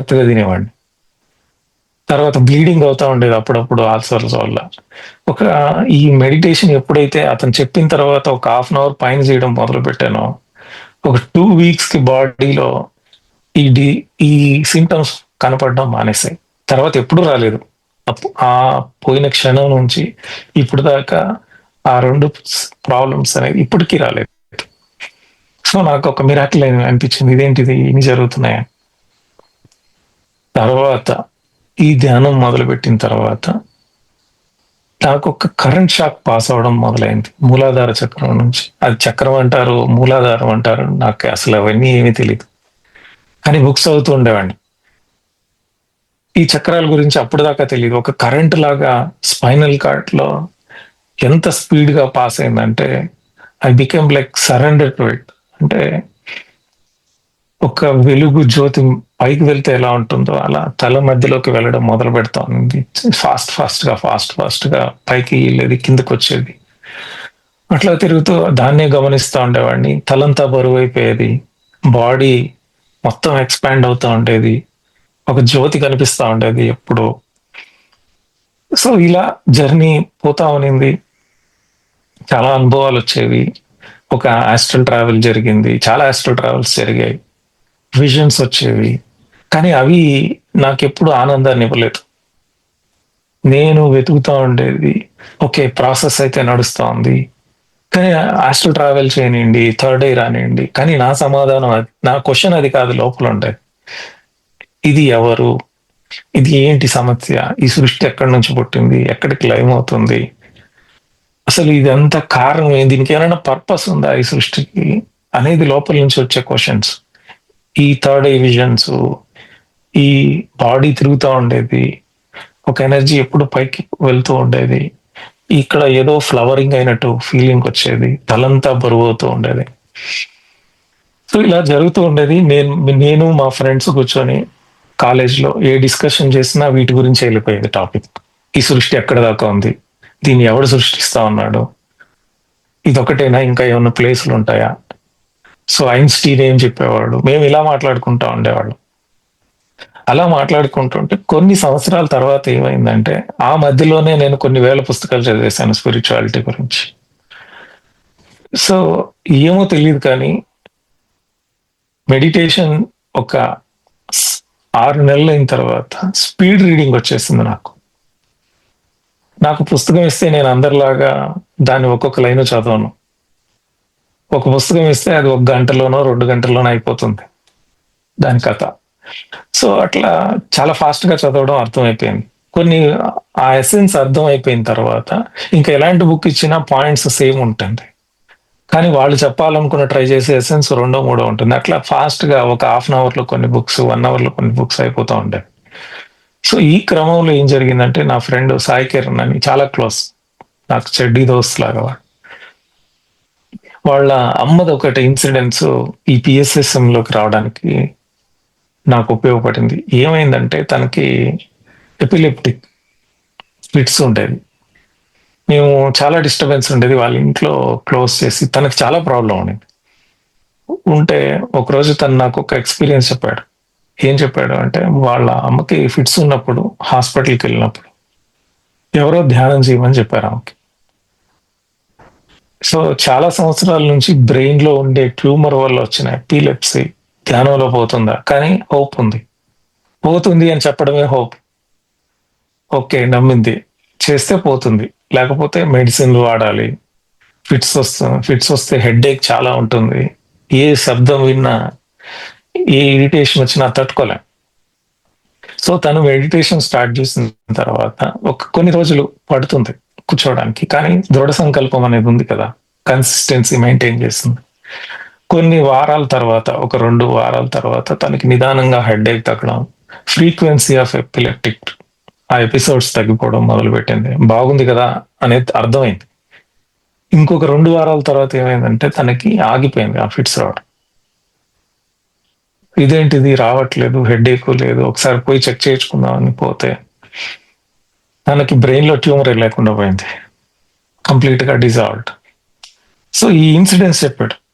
జాగ్రత్తగా తినేవాడిని. తర్వాత బ్లీడింగ్ అవుతా ఉండేది అప్పుడప్పుడు ఆల్సర్స్ వల్ల. ఒక ఈ మెడిటేషన్ ఎప్పుడైతే అతను చెప్పిన తర్వాత ఒక హాఫ్ అన్ అవర్ పైన చేయడం మొదలు పెట్టానో ఒక టూ వీక్స్కి బాడీలో ఈ డి ఈ సింటమ్స్ కనపడడం మానేసాయి. తర్వాత ఎప్పుడు రాలేదు. ఆ పోయిన క్షణం నుంచి ఇప్పుడు దాకా ఆ రెండు ప్రాబ్లమ్స్ అనేది ఇప్పటికీ రాలేదు. సో నాకు ఒక మిరాకిల్ అనిపించింది. ఇదేంటిది? ఇన్ని జరుగుతున్నాయని తర్వాత ఈ ధ్యానం మొదలుపెట్టిన తర్వాత నాకు ఒక కరెంట్ షాక్ పాస్ అవడం మొదలైంది. మూలాధార చక్రం నుంచి. అది చక్రం అంటారు మూలాధారం అంటారు నాకు అసలు అవన్నీ ఏమీ తెలియదు కానీ బుక్స్ అవుతూ ఉండేవాడిని. ఈ చక్రాల గురించి అప్పుడు దాకా తెలియదు ఒక కరెంట్ లాగా స్పైనల్ కార్ట్లో ఎంత స్పీడ్గా పాస్ అయిందంటే I become like surrender to it అంటే ఒక వెలుగు జ్యోతి పైకి వెళ్తే ఎలా ఉంటుందో అలా తల మధ్యలోకి వెళ్ళడం మొదలు పెడతా. ఉంది ఫాస్ట్ ఫాస్ట్గా ఫాస్ట్ ఫాస్ట్గా పైకి వెళ్ళేది కిందకు వచ్చేది. అట్లా తిరుగుతూ దాన్నే గమనిస్తూ ఉండేవాడిని. తలంతా బరువు అయిపోయేది. బాడీ మొత్తం ఎక్స్పాండ్ అవుతూ ఉండేది. ఒక జ్యోతి కనిపిస్తూ ఉండేది ఎప్పుడు. సో ఇలా జర్నీ పోతా ఉనింది చాలా అనుభవాలు వచ్చేవి. ఒక ఆస్ట్రల్ ట్రావెల్ జరిగింది. చాలా ఆస్ట్రల్ ట్రావెల్స్ జరిగాయి. విజన్స్ వచ్చేవి. కానీ అవి నాకు ఎప్పుడు ఆనందాన్ని ఇవ్వలేదు. నేను వెతుకుతా ఉండేది ఓకే ప్రాసెస్ అయితే నడుస్తూ ఉంది కానీ ఆస్ట్రల్ ట్రావెల్ చేయనివ్వండి థర్డ్ డే రానివ్వండి కానీ నా సమాధానం అది నా క్వశ్చన్ అది కాదు లోపల ఉండేది. ఇది ఎవరు? ఇది ఏంటి సమస్య? ఈ సృష్టి ఎక్కడి నుంచి పుట్టింది? ఎక్కడికి లయం అవుతుంది? అసలు ఇదంతా కారణం ఏంది? దీనికి ఏమైనా పర్పస్ ఉందా ఈ సృష్టికి? అనేది లోపల నుంచి వచ్చే క్వశ్చన్స్. ఈ థర్డ్ ఏ విజన్స్ ఈ బాడీ తిరుగుతూ ఉండేది. ఒక ఎనర్జీ ఎప్పుడు పైకి వెళ్తూ ఉండేది. ఇక్కడ ఏదో ఫ్లవరింగ్ అయినట్టు ఫీలింగ్ వచ్చేది. తలంతా బరువు అవుతూ ఉండేది. సో ఇలా జరుగుతూ ఉండేది. నేను నేను మా ఫ్రెండ్స్ కూర్చొని కాలేజ్లో ఏ డిస్కషన్ చేసినా వీటి గురించి వెళ్ళిపోయేది టాపిక్. ఈ సృష్టి ఎక్కడ దాకా ఉంది? దీన్ని ఎవడు సృష్టిస్తా ఉన్నాడు? ఇదొకటేనా? ఇంకా ఏమైనా ప్లేసులు ఉంటాయా సో ఐన్స్టీన్ ఏం చెప్పేవాడు? మేము ఇలా మాట్లాడుకుంటా ఉండేవాళ్ళం. అలా మాట్లాడుకుంటుంటే కొన్ని సంవత్సరాల తర్వాత ఏమైందంటే ఆ మధ్యలోనే నేను కొన్ని వేల పుస్తకాలు చదివేశాను స్పిరిచువాలిటీ గురించి. సో ఏమో తెలియదు కానీ మెడిటేషన్ ఒక ఆరు నెలలు అయిన తర్వాత స్పీడ్ రీడింగ్ వచ్చేసింది నాకు. నాకు పుస్తకం ఇస్తే నేను అందరిలాగా దాన్ని ఒక్కొక్క లైన్ చదవను. ఒక పుస్తకం ఇస్తే అది ఒక గంటలోనో రెండు గంటల్లోనో అయిపోతుంది. దాని కథ. సో అట్లా చాలా ఫాస్ట్గా చదవడం అర్థమైపోయింది. కొన్ని ఆ ఎసెన్స్ అర్థం అయిపోయిన తర్వాత ఇంకా ఎలాంటి బుక్ ఇచ్చినా పాయింట్స్ సేమ్ ఉంటుంది. కానీ వాళ్ళు చెప్పాలనుకున్న ట్రై చేసే ఎసెన్స్ రెండో మూడో ఉంటుంది. అట్లా ఫాస్ట్గా ఒక హాఫ్ అన్ అవర్లో కొన్ని బుక్స్ వన్ అవర్లో కొన్ని బుక్స్ అయిపోతూ ఉంటాయి. సో ఈ క్రమంలో ఏం జరిగిందంటే నా ఫ్రెండ్ సాయి కిరణ్ అని చాలా క్లోజ్ నాకు చెడ్డీ దోస్త్ లాగా వాడు. వాళ్ళ అమ్మది ఒకటి ఇన్సిడెంట్స్ ఈ పిఎస్ఎస్ఎంలోకి రావడానికి నాకు ఉపయోగపడింది. ఏమైందంటే తనకి ఎపిలెప్టిక్ ఫిట్స్ ఉండేది మేము చాలా డిస్టర్బెన్స్ ఉండేది. వాళ్ళ ఇంట్లో క్లోజ్ చేసి తనకు చాలా ప్రాబ్లం ఉండేది. ఉంటే ఒకరోజు తను నాకు ఒక ఎక్స్పీరియన్స్ చెప్పాడు. ఏం చెప్పాడు అంటే వాళ్ళ అమ్మకి ఫిట్స్ ఉన్నప్పుడు హాస్పిటల్కి వెళ్ళినప్పుడు ఎవరో ధ్యానం చేయమని చెప్పారు ఆమెకి. సో చాలా సంవత్సరాల నుంచి బ్రెయిన్లో ఉండే ట్యూమర్ వల్ల వచ్చిన ఎపిలెప్సీ ధ్యానంలో పోతుందా? కానీ హోప్ ఉంది. పోతుంది అని చెప్పడమే హోప్. ఓకే నమ్మింది. చేస్తే పోతుంది. లేకపోతే మెడిసిన్లు వాడాలి. ఫిట్స్ వస్తుంది ఫిట్స్ వస్తే హెడ్ఏక్ చాలా ఉంటుంది. ఏ శబ్దం విన్నా ఏ ఇరిటేషన్ వచ్చినా తట్టుకోలేం. సో తను మెడిటేషన్ స్టార్ట్ చేసిన తర్వాత ఒక కొన్ని రోజులు పడుతుంది కూర్చోవడానికి. కానీ దృఢ సంకల్పం అనేది ఉంది కదా. కన్సిస్టెన్సీ మెయింటైన్ చేస్తుంది. కొన్ని వారాల తర్వాత ఒక రెండు వారాల తర్వాత తనకి నిదానంగా హెడ్ఏక్ తగ్గడం ఫ్రీక్వెన్సీ ఆఫ్ ఎపిలెక్టిక్ ఆ ఎపిసోడ్స్ తగ్గిపోవడం మొదలుపెట్టింది. బాగుంది కదా అనేది అర్థమైంది. ఇంకొక రెండు వారాల తర్వాత ఏమైందంటే తనకి ఆగిపోయింది ఆ ఫిట్స్ రావడం. ఇదేంటిది? రావట్లేదు హెడ్ఏక్ లేదు. ఒకసారి పోయి చెక్ చేయించుకుందామని పోతే తనకి బ్రెయిన్లో ట్యూమర్ లేకుండా పోయింది. కంప్లీట్గా డిజాల్వ్డ్. సో ఈ ఇన్సిడెంట్స్ చెప్పాడు.